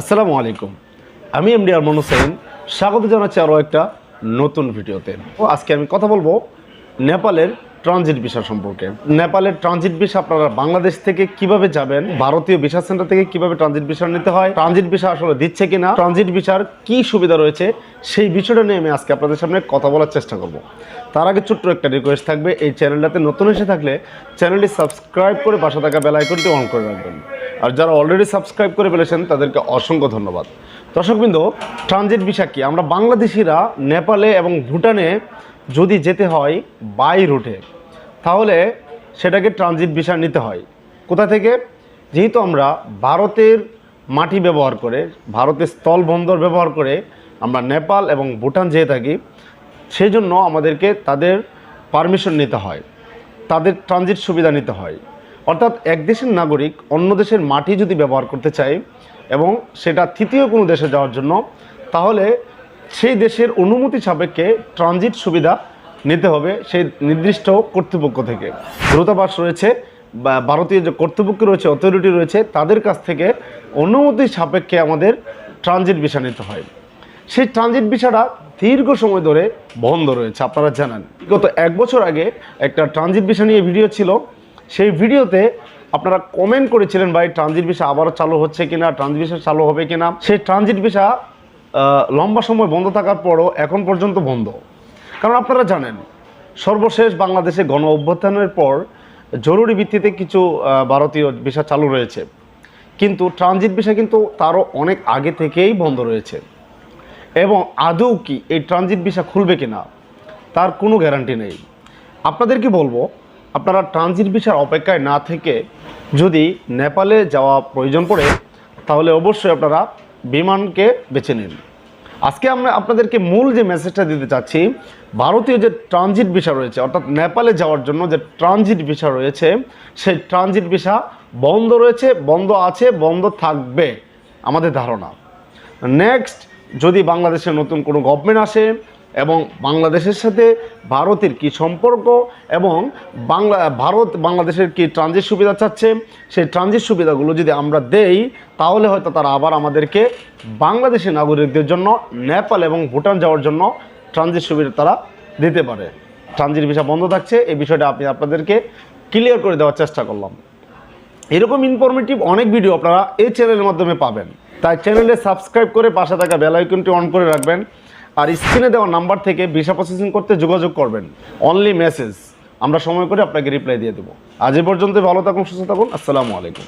আসসালামু আলাইকুম। আমি এমডি আরমান হোসেন। স্বাগত জানাচ্ছি আরও একটা নতুন ভিডিওতে। ও, আজকে আমি কথা বলব নেপালের ট্রানজিট ভিসা সম্পর্কে। নেপালের ট্রানজিট ভিসা আপনারা বাংলাদেশ থেকে কীভাবে যাবেন, ভারতীয় ভিসা সেন্টার থেকে কীভাবে ট্রানজিট ভিসা নিতে হয়, ট্রানজিট ভিসা আসলে দিচ্ছে কিনা, ট্রানজিট ভিসার কি সুবিধা রয়েছে, সেই বিষয়টা নিয়ে আমি আজকে আপনাদের সামনে কথা বলার চেষ্টা করব। তার আগে ছোট্ট একটা রিকোয়েস্ট থাকবে, এই চ্যানেলটাতে নতুন এসে থাকলে চ্যানেলটি সাবস্ক্রাইব করে পাশে থাকা বেল আইকনটি অন করে রাখবেন। আর যারা অলরেডি সাবস্ক্রাইব করে ফেলেছেন, তাদেরকে অসংখ্য ধন্যবাদ। দর্শকবৃন্দ ট্রানজিট ভিসা কি? আমরা বাংলাদেশিরা নেপালে এবং ভুটানে যদি যেতে হয় বাই রুটে তাহলে সেটাকে ট্রানজিট ভিসা নিতে হয়। কোথা থেকে? যেহেতু আমরা ভারতের মাটি ব্যবহার করে, ভারতের স্থল বন্দর ব্যবহার করে আমরা নেপাল এবং ভুটান যেয়ে থাকি সেই জন্য আমাদেরকে তাদের পারমিশন নিতে হয়। তাদের ট্রানজিট সুবিধা নিতে হয়। অর্থাৎ এক দেশের নাগরিক অন্য দেশের মাটি যদি ব্যবহার করতে চায় এবং সেটা তৃতীয় কোনো দেশে যাওয়ার জন্য, তাহলে সেই দেশের অনুমতি সাপেক্ষে ট্রানজিট সুবিধা নিতে হবে সেই নির্দিষ্ট কর্তৃপক্ষ থেকে। দূতাবাস রয়েছে, বা ভারতীয় যে কর্তৃপক্ষ রয়েছে অথরিটি রয়েছে, তাদের কাছ থেকে অনুমতি সাপেক্ষে আমাদের ট্রানজিট ভিসা নিতে হয়। সেই ট্রানজিট ভিসাটা দীর্ঘ সময় ধরে বন্ধ রয়েছে, আপনারা জানেন। গত এক বছর আগে একটা ট্রানজিট ভিসা নিয়ে ভিডিও ছিল সেই ভিডিওতে আপনারা কমেন্ট করেছিলেন, ভাই ট্রানজিট ভিসা আবারও চালু হচ্ছে কিনা ট্রানজিট ভিসা চালু হবে কিনা? সেই ট্রানজিট ভিসা লম্বা সময় বন্ধ থাকার পরও এখন পর্যন্ত বন্ধ। কারণ আপনারা জানেন, সর্বশেষ বাংলাদেশে গণ অভ্যুত্থানের পর জরুরি ভিত্তিতে কিছু ভারতীয় ভিসা চালু রয়েছে। কিন্তু ট্রানজিট ভিসা কিন্তু তারও অনেক আগে থেকেই বন্ধ রয়েছে। এবং আদৌ কি এই ট্রানজিট ভিসা খুলবে কিনা, তার কোনো গ্যারান্টি নেই। আপনাদের আপনাদেরকে বলব আপনারা ট্রানজিট ভিসার অপেক্ষায় না থেকে যদি নেপালে যাওয়া প্রয়োজন পড়ে, তাহলে অবশ্যই আপনারা বিমানকে বেছে নিন। আজকে আমরা আপনাদেরকে মূল যে মেসেজটা দিতে চাচ্ছি, ভারতীয় যে ট্রানজিট ভিসা রয়েছে, অর্থাৎ নেপালে যাওয়ার জন্য যে ট্রানজিট ভিসা রয়েছে, সেই ট্রানজিট ভিসা বন্ধ রয়েছে, বন্ধ আছে, বন্ধ থাকবে আমাদের ধারণা। নেক্সট যদি বাংলাদেশে নতুন কোনো গভর্নমেন্ট আসে এবং বাংলাদেশের সাথে ভারতের কি সম্পর্ক এবং বাংলা, ভারত বাংলাদেশের কি ট্রানজিট সুবিধা চাচ্ছে? সেই ট্রানজিট সুবিধাগুলো যদি আমরা দেই, তাহলে হয়তো তারা আবার আমাদেরকে বাংলাদেশের নাগরিকদের জন্য নেপাল এবং ভুটান যাওয়ার জন্য ট্রানজিট সুবিধা তারা দিতে পারে। ট্রানজিট ভিসা বন্ধ থাকছে, এই বিষয়টা আপনি আপনাদেরকে ক্লিয়ার করে দেওয়ার চেষ্টা করলাম। এরকম ইনফরমেটিভ অনেক ভিডিও আপনারা এই চ্যানেলের মাধ্যমে পাবেন। তাই চ্যানেলে সাবস্ক্রাইব করে পাশে থাকা বেল আইকনটি অন করে রাখবেন। আর স্ক্রিনে দেওয়া নাম্বার থেকে ভিসা প্রসেসিং করতে যোগাযোগ করবেন। অনলি মেসেজ আমরা সময় করে আপনাকে রিপ্লাই দিয়ে দেবো। আজ এ পর্যন্ত ভালো থাকুন, সুস্থ থাকুন। আসসালামু আলাইকুম।